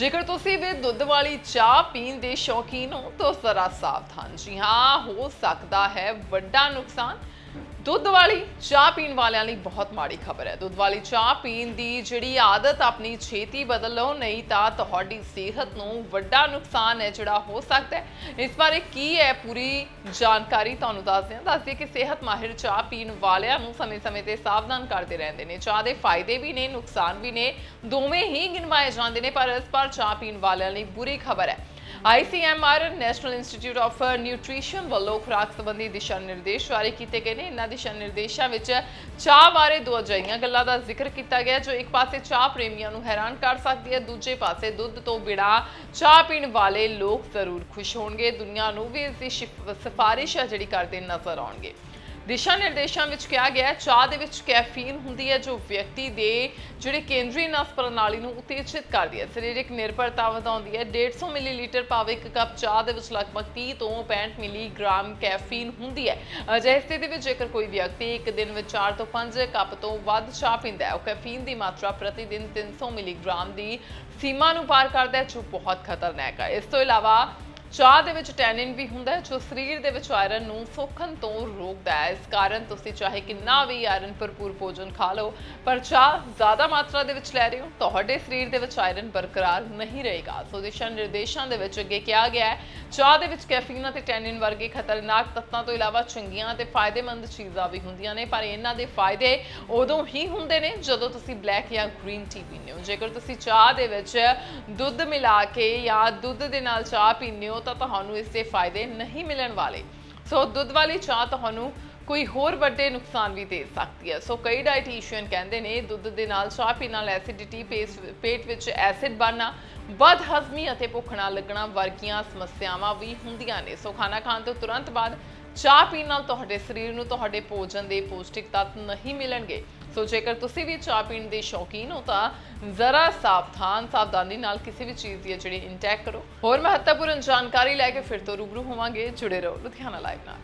ਜੇਕਰ ਤੁਸੀਂ ਵੀ ਦੁੱਧ ਵਾਲੀ ਚਾਹ ਪੀਣ ਦੇ ਸ਼ੌਕੀਨ ਹੋ ਤਾਂ ਜ਼ਰਾ ਸਾਵਧਾਨ ਜੀ ਹਾਂ, ਹੋ ਸਕਦਾ ਹੈ ਵੱਡਾ ਨੁਕਸਾਨ ਦੁੱਧ ਵਾਲੀ, ਚਾਹ ਪੀਣ ਵਾਲਿਆਂ ਲਈ ਬਹੁਤ ਮਾੜੀ ਖਬਰ ਹੈ। ਦੁੱਧ ਵਾਲੀ, ਚਾਹ ਪੀਣ ਦੀ ਜਿਹੜੀ ਆਦਤ ਆਪਣੀ ਛੇਤੀ ਬਦਲ ਲਓ ਨਹੀਂ ਤਾਂ ਤੁਹਾਡੀ ਸਿਹਤ ਨੂੰ ਵੱਡਾ ਨੁਕਸਾਨ ਹੈ ਜਿਹੜਾ ਹੋ ਸਕਦਾ ਹੈ। ਇਸ ਬਾਰੇ ਕੀ ਹੈ ਪੂਰੀ ਜਾਣਕਾਰੀ ਤੁਹਾਨੂੰ ਦੱਸਦੇ ਹਾਂ। ਦੱਸਦੇ ਕਿ ਸਿਹਤ ਮਾਹਿਰ ਚਾਹ ਪੀਣ ਵਾਲਿਆਂ ਨੂੰ ਸਮੇਂ-ਸਮੇਂ ਤੇ ਸਾਵਧਾਨ ਕਰਦੇ ਰਹਿੰਦੇ ਨੇ। ਚਾਹ ਦੇ ਫਾਇਦੇ ਵੀ ਨੇ, ਨੁਕਸਾਨ ਵੀ ਨੇ। ਦੋਵੇਂ ਹੀ ਗਿਣਵਾਏ ਜਾਂਦੇ ਨੇ, ਪਰ ਇਸ ਪਰ ਚਾਹ ਪੀਣ ਵਾਲਿਆਂ ਲਈ ਬੁਰੀ ਖਬਰ ਹੈ। ICMR national institute of nutrition ਵੱਲੋਂ ਖੁਰਾਕ ਸੰਬੰਧੀ ਦਿਸ਼ਾ ਨਿਰਦੇਸ਼ ਜਾਰੀ ਕੀਤੇ ਗਏ ਨੇ। ਇਹਨਾਂ ਦਿਸ਼ਾ ਨਿਰਦੇਸ਼ਾਂ ਵਿੱਚ ਚਾਹ ਬਾਰੇ ਦੋ ਅਜਿਹੀਆਂ ਗੱਲਾਂ ਦਾ ਜ਼ਿਕਰ ਕੀਤਾ ਗਿਆ, ਜੋ ਇੱਕ ਪਾਸੇ ਚਾਹ ਪ੍ਰੇਮੀਆਂ ਨੂੰ ਹੈਰਾਨ ਕਰ ਸਕਦੀ ਹੈ, ਦੂਜੇ ਪਾਸੇ ਦੁੱਧ ਤੋਂ ਬਿਨਾਂ ਚਾਹ ਪੀਣ ਵਾਲੇ ਲੋਕ ਜ਼ਰੂਰ ਖੁਸ਼ ਹੋਣਗੇ। ਦੁਨੀਆ ਨੂੰ ਵੀ ਇਸ ਦੀ ਸ਼ਿਫ- ਸਿਫਾਰਿਸ਼ ਹੈ ਜਿਹੜੀ ਕਰਦੇ ਨਜ਼ਰ ਆਉਣਗੇ। ਦਿਸ਼ਾ ਨਿਰਦੇਸ਼ਾਂ ਵਿੱਚ ਕਿਹਾ ਗਿਆ ਚਾਹ ਦੇ ਵਿੱਚ ਕੈਫੀਨ ਹੁੰਦੀ ਹੈ ਜੋ ਵਿਅਕਤੀ ਦੇ ਜਿਹੜੇ ਕੇਂਦਰੀ ਨਸ ਪ੍ਰਣਾਲੀ ਨੂੰ ਉਤੇਜਿਤ ਕਰਦੀ ਹੈ। ਸਰੀਰਕ ਨਿਰਭਰਤਾ ਵਧਾਉਂਦੀ ਹੈ। 150 ਮਿਲੀਲੀਟਰ ਭਾਵੇਂ ਇੱਕ ਕੱਪ ਚਾਹ ਦੇ ਵਿੱਚ ਲਗਭਗ 30 ਤੋਂ 65 ਮਿਲੀਗ੍ਰਾਮ ਕੈਫੀਨ ਹੁੰਦੀ ਹੈ। ਅਜਿਹੇ ਸਥਿਤੀ ਵਿੱਚ ਜੇਕਰ ਕੋਈ ਵਿਅਕਤੀ ਇੱਕ ਦਿਨ ਵਿੱਚ 4 ਤੋਂ 5 ਕੱਪ ਤੋਂ ਵੱਧ ਚਾਹ ਪੀਂਦਾ ਹੈ, ਉਹ ਕੈਫੀਨ ਦੀ ਮਾਤਰਾ ਪ੍ਰਤੀ ਦਿਨ 300 ਮਿਲੀਗ੍ਰਾਮ ਦੀ ਸੀਮਾ ਨੂੰ ਪਾਰ ਕਰਦਾ ਹੈ, ਜੋ ਬਹੁਤ ਖਤਰਨਾਕ ਹੈ। ਇਸ ਤੋਂ ਇਲਾਵਾ ਚਾਹ ਦੇ ਵਿੱਚ ਟੈਨਿਨ ਵੀ ਹੁੰਦਾ ਹੈ, ਜੋ ਸਰੀਰ ਦੇ ਵਿੱਚ ਆਇਰਨ ਨੂੰ ਸੋਖਣ ਤੋਂ ਰੋਕਦਾ ਹੈ। ਇਸ ਕਾਰਨ ਤੁਸੀਂ ਚਾਹੇ ਕਿੰਨਾ ਵੀ ਆਇਰਨ ਭਰਪੂਰ ਭੋਜਨ ਖਾ ਲਓ, ਪਰ ਚਾਹ ਜ਼ਿਆਦਾ ਮਾਤਰਾ ਦੇ ਵਿੱਚ ਲੈ ਰਹੇ ਹੋ, ਤੁਹਾਡੇ ਸਰੀਰ ਦੇ ਵਿੱਚ ਆਇਰਨ ਬਰਕਰਾਰ ਨਹੀਂ ਰਹੇਗਾ। ਸੋ ਦਿਸ਼ਾ ਨਿਰਦੇਸ਼ਾਂ ਦੇ ਵਿੱਚ ਅੱਗੇ ਕਿਹਾ ਗਿਆ ਹੈ ਚਾਹ ਦੇ ਵਿੱਚ ਕੈਫੀਨ ਅਤੇ ਟੈਨਿਨ ਵਰਗੇ ਖਤਰਨਾਕ ਤੱਤਾਂ ਤੋਂ ਇਲਾਵਾ ਚੰਗੀਆਂ ਤੇ ਫਾਇਦੇਮੰਦ ਚੀਜ਼ਾਂ ਵੀ ਹੁੰਦੀਆਂ ਨੇ, ਪਰ ਇਹਨਾਂ ਦੇ ਫਾਇਦੇ ਉਦੋਂ ਹੀ ਹੁੰਦੇ ਨੇ ਜਦੋਂ ਤੁਸੀਂ ਬਲੈਕ ਜਾਂ ਗ੍ਰੀਨ ਟੀ ਪੀਂਦੇ ਹੋ। ਜੇਕਰ ਤੁਸੀਂ ਚਾਹ ਦੇ ਵਿੱਚ ਦੁੱਧ ਮਿਲਾ ਕੇ ਜਾਂ ਦੁੱਧ ਦੇ ਨਾਲ ਚਾਹ ਪੀਂਦੇ ਹੋ, ਤਾਂ ਤੁਹਾਨੂੰ ਇਸ ਦੇ ਫਾਇਦੇ ਨਹੀਂ ਮਿਲਣ ਵਾਲੇ। ਸੋ ਦੁੱਧ ਵਾਲੀ ਚਾਹ ਤੁਹਾਨੂੰ ਕੋਈ ਹੋਰ ਵੱਡੇ ਨੁਕਸਾਨ ਵੀ ਦੇ ਸਕਦੀ ਹੈ। ਸੋ ਕਈ ਡਾਈਟੀਸ਼ੀਅਨ ਕਹਿੰਦੇ ਨੇ, ਦੁੱਧ ਦੇ ਨਾਲ ਚਾਹ ਪੀਣ ਨਾਲ ਐਸਿਡਿਟੀ ਪੇਟ ਵਿੱਚ ਐਸਿਡ ਬਣਨਾ ਵੱਧ ਹਜ਼ਮੀ ਅਤੇ ਭੁੱਖ ਨਾ ਲੱਗਣਾ ਵਰਗੀਆਂ ਸਮੱਸਿਆਵਾਂ ਵੀ ਹੁੰਦੀਆਂ ਨੇ। ਸੋ ਖਾਣਾ ਖਾਣ ਤੋਂ ਤੁਰੰਤ ਬਾਅਦ ਚਾਹ ਪੀਣ ਨਾਲ ਤੁਹਾਡੇ ਸਰੀਰ ਨੂੰ ਤੁਹਾਡੇ ਭੋਜਨ ਦੇ ਪੌਸ਼ਟਿਕ ਤੱਤ ਨਹੀਂ ਮਿਲਣਗੇ। ਸੋ ਜੇਕਰ ਤੁਸੀਂ ਵੀ ਚਾਹ ਪੀਣ ਦੇ ਸ਼ੌਕੀਨ ਹੋ ਤਾਂ ਜ਼ਰਾ ਸਾਵਧਾਨ, ਸਾਵਧਾਨੀ ਨਾਲ ਕਿਸੇ ਵੀ ਚੀਜ਼ ਦੀ ਜਿਹੜੀ ਇੰਟੈਕ ਕਰੋ। ਹੋਰ ਮਹੱਤਵਪੂਰਨ ਜਾਣਕਾਰੀ ਲੈ ਕੇ ਫਿਰ ਤੋਂ ਰੂਬਰੂ ਹੋਵਾਂਗੇ। ਜੁੜੇ ਰਹੋ ਲੁਧਿਆਣਾ ਲਾਈਵ ਨਾਲ।